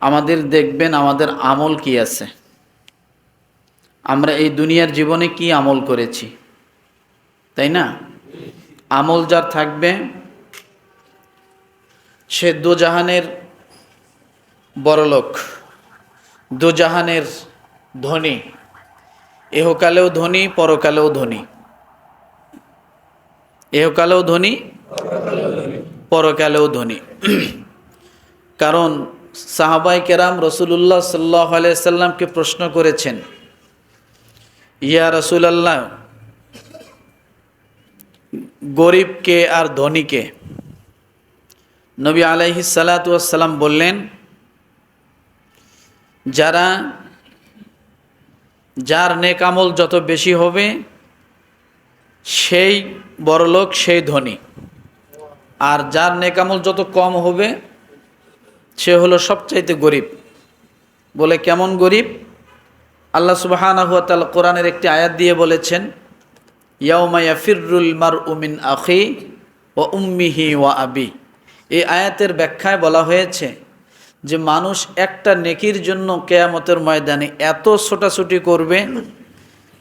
আমাদের দেখবেন আমাদের আমল কি আছে? আমরা এই দুনিয়ার জীবনে কি আমল করেছি? তাই না? আমল যার থাকবে, সে দোজাহানের বড়লোক, দোজাহানের ধনী, এহকালেও ধনী, পরকালেও ধনী। এহকালেও ধনী, পরকালেও ধনী। কারণ সাহাবাই কেরাম রসুল্লাহ সাল্লাহ সাল্লামকে প্রশ্ন করেছেন, ইয়া রসুলাল্লাহ, গরিবকে আর ধনীকে? নবী আলাইহি সালাতাম বললেন, যারা, যার নেকামল যত বেশি হবে, সেই বড়লোক সেই ধনী। আর যার নেকামল যত কম হবে সে হলো সবচাইতে গরিব। বলে কেমন গরিব? আল্লাহ সুবাহানহাতাল কোরআনের একটি আয়াত দিয়ে বলেছেন ইয়াউমায়া ফিররুল মার উমিন আখি ও উম্মিহি ওয়া আবি। এই আয়াতের ব্যাখ্যায় বলা হয়েছে যে, মানুষ একটা নেকির জন্য কেয়ামতের ময়দানে এত ছোটাছুটি করবে,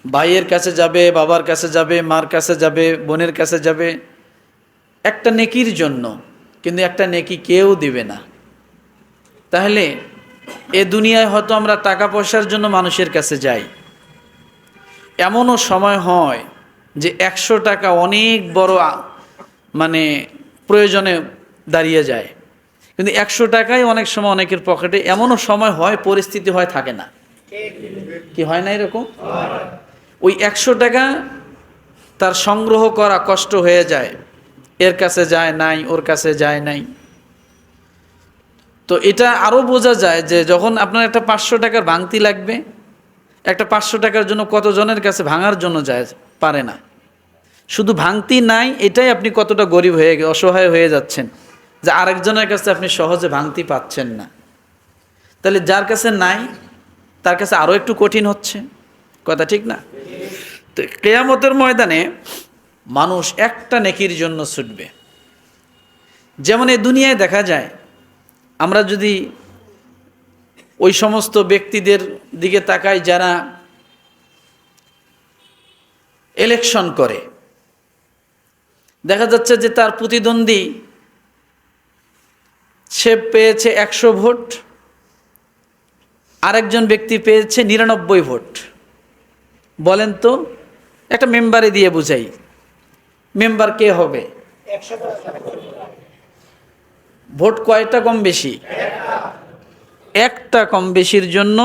ভাইয়ের কাছে যাবে, বাবার কাছে যাবে, মার কাছে যাবে, বোনের কাছে যাবে, একটা নেকির জন্য। কিন্তু একটা নেকি কেউ দিবে না। তাহলে এ দুনিয়ায় হয়তো আমরা টাকা পয়সার জন্য মানুষের কাছে যাই। এমনও সময় হয় যে একশো টাকা অনেক বড় মানে প্রয়োজনে দাঁড়িয়ে যায়। কিন্তু একশো টাকাই অনেক সময় অনেকের পকেটে, এমনও সময় হয়, পরিস্থিতি হয়, থাকে না। কি হয় না এরকম? ওই একশো টাকা তার সংগ্রহ করা কষ্ট হয়ে যায়। এর কাছে যায় নাই, ওর কাছে যায় নাই। তো এটা আরও বোঝা যায় যে যখন আপনার একটা পাঁচশো টাকার ভাঙতি লাগবে, একটা পাঁচশো টাকার জন্য কতজনের কাছে ভাঙার জন্য যায় পারে না। শুধু ভাঙতি নাই, এটাই আপনি কতটা গরিব হয়ে অসহায় হয়ে যাচ্ছেন যে আরেকজনের কাছে আপনি সহজে ভাঙতি পাচ্ছেন না। তাহলে যার কাছে নাই, তার কাছে আরও একটু কঠিন হচ্ছে। কথা ঠিক না? তো কেয়ামতের ময়দানে মানুষ একটা নেকির জন্য ছুটবে। যেমন এই দুনিয়ায় দেখা যায় আমরা যদি ওই সমস্ত ব্যক্তিদের দিকে তাকাই যারা ইলেকশন করে, দেখা যাচ্ছে যে তার প্রতিদ্বন্দ্বী সে পেয়েছে একশো ভোট, আরেকজন ব্যক্তি পেয়েছে নিরানব্বই ভোট। বলেন তো, একটা মেম্বারে দিয়ে বুঝাই মেম্বার কে হবে? ভোট কয়টা কম বেশি? একটা কম বেশির জন্য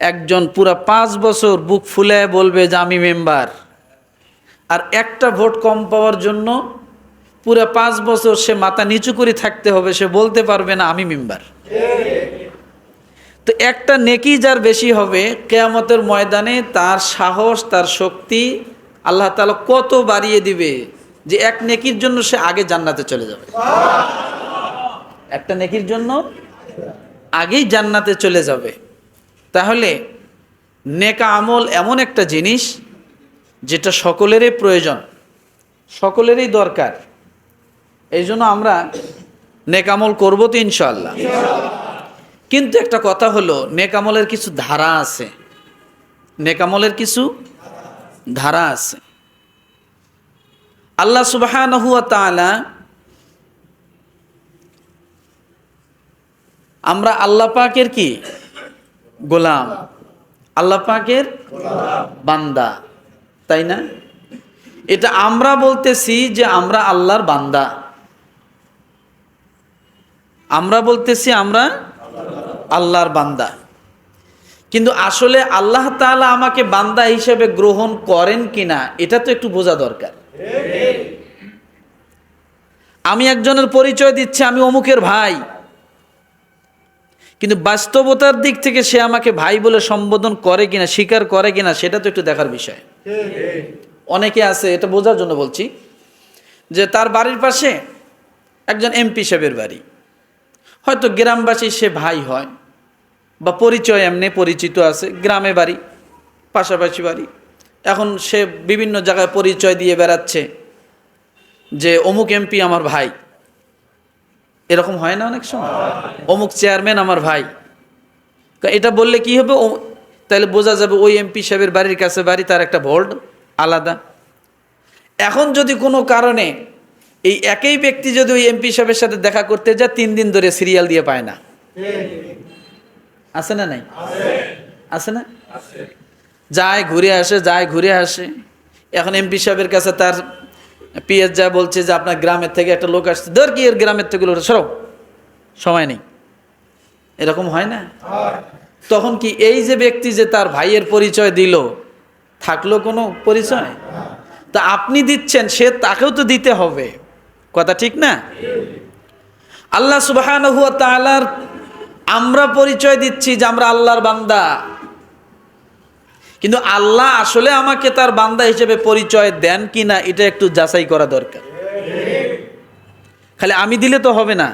একজন পুরা পাঁচ বছর বুক ফুলে বলবে যে আমি মেম্বার। আর একটা ভোট কম পাওয়ার জন্য পুরা পাঁচ বছর সে মাথা নিচু করে থাকতে হবে, সে বলতে পারবে না, আমি মেম্বার। তো একটা নেকি যার বেশি হবে কেয়ামতের ময়দানে তার সাহস, তার শক্তি আল্লাহ তালা কত বাড়িয়ে দিবে? যে এক নেকির জন্য সে আগে জান্নাতে চলে যাবে। একটা নেকির জন্য আগেই জান্নাতে চলে যাবে। তাহলে নেকা আমল এমন একটা জিনিস যেটা সকলেরই প্রয়োজন, সকলেরই দরকার। এই জন্য আমরা নেকামল করব তো ইনশাল্লাহ কিন্তু একটা কথা হলো নেকামলের কিছু ধারা আছে। নেকামলের কিছু ধারা আছে। আল্লাহ সুবাহ আমরা আল্লাহ পাকের কি? গোলাম। আল্লাহ পাকের বান্দা। তাই না? এটা আমরা বলতেছি যে আমরা আল্লাহর বান্দা। আমরা বলতেছি আমরা আল্লাহর বান্দা। কিন্তু আসলে আল্লাহ তাআলা আমাকে বান্দা হিসেবে গ্রহণ করেন কিনা, এটা তো একটু বোঝা দরকার। আমি একজনের পরিচয় দিচ্ছি, আমি অমুকের ভাই। কিন্তু বাস্তবতার দিক থেকে সে আমাকে ভাই বলে সম্বোধন করে কিনা, স্বীকার করে কিনা, সেটা তো একটু দেখার বিষয়। অনেকে আছে, এটা বোঝার জন্য বলছি, যে তার বাড়ির পাশে একজন এমপি সাহেবের বাড়ি। হয়তো গ্রামবাসী সে ভাই হয়, বা পরিচয় এমনি পরিচিত আছে, গ্রামে বাড়ি, পাশাপাশি বাড়ি। এখন সে বিভিন্ন জায়গায় পরিচয় দিয়ে বেড়াচ্ছে যে অমুক এমপি আমার ভাই। এরকম হয় না অনেক সময়? অমুক চেয়ারম্যান আমার ভাই। এটা বললে কি হবে? তাহলে বোঝা যাবে ওই এমপি সাহেবের বাড়ির কাছে বাড়ি তার একটা ভোল্ট আলাদা। এখন যদি কোনো কারণে এই একই ব্যক্তি যদি ওই এমপি সাহেবের সাথে দেখা করতে যায় তিন দিন ধরে সিরিয়াল দিয়ে পায় না। আছে না নাই? আছে। না? যায়, ঘুরে আসে, যায়, ঘুরে আসে। এখন এমপি সাহেবের কাছে তার পিএস যা বলছে যে আপনার গ্রামের থেকে একটা লোক আসছে। ধর কি এর গ্রামের থেকে লোক সরো। সময় নেই। এরকম হয় না? তখন কি এই যে ব্যক্তি যে তার ভাইয়ের পরিচয় দিল, থাকল কোনো পরিচয়? তা আপনি দিচ্ছেন, সে তাকেও তো দিতে হবে। কথা ঠিক না? আল্লাহ সুবাহ আমরা পরিচয় দিচ্ছি যে আমরা আল্লাহর বান্দা। কিন্তু আল্লাহ আসলে আমাকে তার বান্দা হিসেবে পরিচয় দেন কি না, এটা একটু যাচাই করা দরকার। খালি আমি দিলে তো হবে না।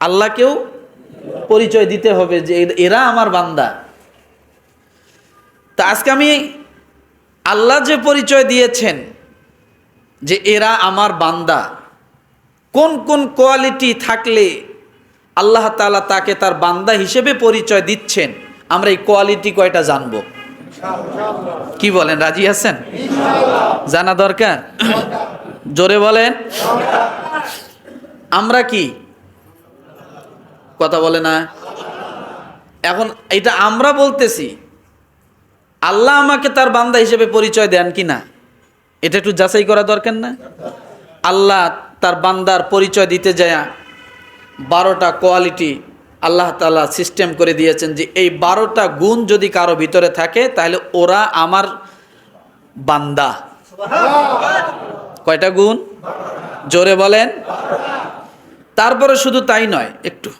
আল্লাহকেও পরিচয় দিতে হবে যে এরা আমার বান্দা। তা আজকে আমি আল্লাহ যে পরিচয় দিয়েছেন যে এরা আমার বান্দা, কোন কোন কোয়ালিটি থাকলে আল্লাহ তাআলা তাকে তার বান্দা হিসেবে পরিচয় দিচ্ছেন, আমরা এই কোয়ালিটি কয়টা জানব? কি বলেন, রাজি আছেন? জানা দরকার? জোরে বলেন। আমরা কি? কথা বলে না। এখন এটা আমরা বলতেছি। আল্লাহ আমাকে তার বান্দা হিসেবে পরিচয় দেন কি না? এটা একটু যাচাই করা দরকার না? আল্লাহ তার বান্দার পরিচয় দিতে যায় বারোটা কোয়ালিটি আল্লাহ তালা সিস্টেম করে দিয়েছেন যে এই বারোটা গুণ যদি কারও ভিতরে থাকে, তাহলে ওরা আমার বান্দা। কয়টা গুণ? জোরে বলেন। তারপরে শুধু তাই নয়, একটু।